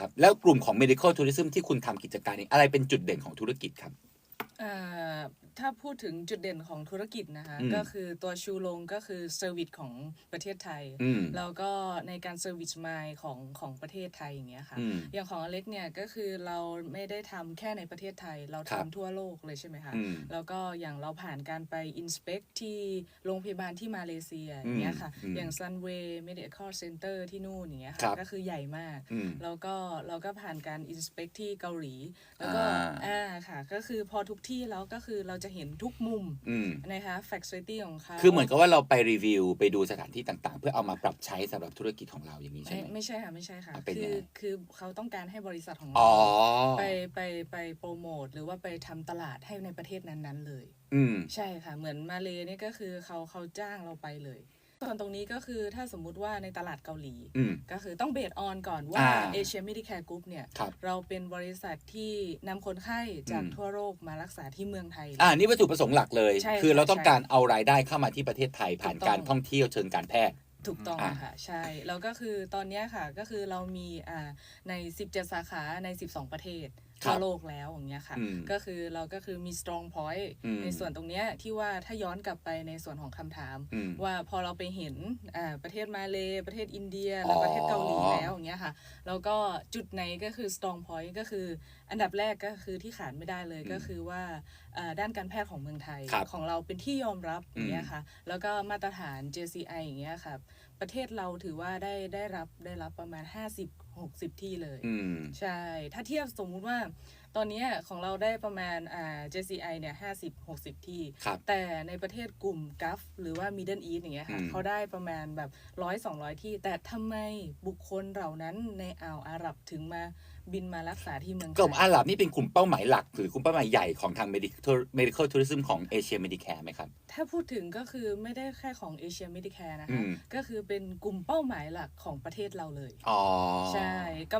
ครับแล้วกลุ่มของ medical tourism ที่คุณทำกิจการนี้อะไรเป็นจุดเด่นของธุรกิจครับ เอ่อ ถ้าพูดถึงจุดเด่นของธุรกิจนะคะ อืมก็คือตัวชูโรงก็คือเซอร์วิสของประเทศไทย อืม แล้วก็ในการเซอร์วิสมายของของประเทศไทยอย่างเงี้ยค่ะ อืม อย่างของอเล็กเนี่ยก็คือเราไม่ได้ทำแค่ในประเทศไทย เราครัทำบทั่วโลกเลยใช่ไหมคะอืมแล้วก็อย่างเราผ่านการไปอินสเปกที่โรงพยาบาลที่มาเลเซียอย่างเงี้ยค่ะอืมอย่าง Sunway Medical Center ที่นู่นอย่างเงี้ยครัค่ะบ ก็คือใหญ่มาก อืม แล้วก็เราก็ผ่านการอินสเปกที่เกาหลี แล้วก็อ่า อ่าค่ะ ก็คือพอทุกที่แล้วก็คือเราจะเห็นทุกมุมอืม นะคะแฟคซิลิตี้ของเขาคือเหมือนกับว่าเราไปรีวิวไปดูสถานที่ต่างๆ เพื่อเอามาปรับใช้สำหรับธุรกิจของเราอย่างนี้ใช่ไม่ไหม ไม่ใช่ค่ะ ไม่ใช่ค่ะ อะเป็นคืยังอไง คือเขาต้องการให้บริษัทของอ๋เราอไปไปไปโปรโมทหรือว่าไปทำตลาดให้ในประเทศนั้นๆเลย อืม ใช่ค่ะ เหมือนมาเลนี่ก็คือเขาเขาจ้างเราไปเลย ส่วนตรงนี้ก็คือถ้าสมมุติว่าในตลาดเกาหลีอืมก็คือต้องเบสออนก่อนว่าอ่าเอเชียมิดิแคร์กรุ๊ปเนี่ยครับเราเป็นบริษัทที่นำคนไข้จากอืมทั่วโลกมารักษาที่เมืองไทย อ่านี่วัตถุประสงค์หลักเลยใช่ค่ะคือเราต้องใช่การเอารายได้เข้ามาที่ประเทศไทยผ่านถูกต้องการท่องเที่ยวเชิงการแพทย์ถูกต้องอ่าค่ะ ใช่ แล้วก็คือตอนเนี้ยค่ะก็คือเรามีอ่าใน 17 สาขาใน 12 ประเทศครั ทั่บวโลกแล้วอย่างเงี้ยค่ะอืมก็คือเราก็คือมี strong point อืมในส่วนตรงเนี้ยที่ว่าถ้าย้อนกลับไปในส่วนของคำถามอืมว่าพอเราไปเห็นอ่าประเทศมาเลประเทศอินเดียอ๋และอประเทศเกาหลีแล้วอย่างเงี้ยค่ะแล้วก็จุดไหนก็คือ strong point ก็คือ อันดับแรกก็คือที่ขาดไม่ได้เลยก็คือว่าอ่าด้านการแพทย์ของเมืองไทยครับของเราเป็นที่ยอมรับอย่างเงี้ยอืมค่ะแล้วก็มาตรฐาน JCI อย่างเงี้ยค่ะประเทศเราถือว่าได้ได้รับได้รับประมาณ 50-60 ที่เลยอืมใช่ ถ้าเทียบสมมุติว่าตอนเนี้ยของเราได้ประมาณอ่า JCI เนี่ย50-60ที่ ครับ แต่ในประเทศกลุ่มกัฟหรือว่า Middle East อย่างเงี้ยค่ะอืม เขาได้ประมาณแบบร้อยสองร้อยที่ แต่ทำไมบุคคลเหล่านั้นในอ่าวอาหรับถึงมาบินมารักษาที่เมืองไทกลุ่มยอาหรับนี่เป็นกลุ่มเป้าหมายหลัก หรือกลุ่มเป้าหมายใหญ่ของทาง medical medical tourism ของเอเชีย medicare ไหมครับ ถ้าพูดถึงก็คือไม่ได้แค่ของเอเชีย Medicare นะอืคะ ม ก็คือเป็นกลุ่มเป้าหมายหลักของประเทศเราเลย อ๋อ ใช่ก็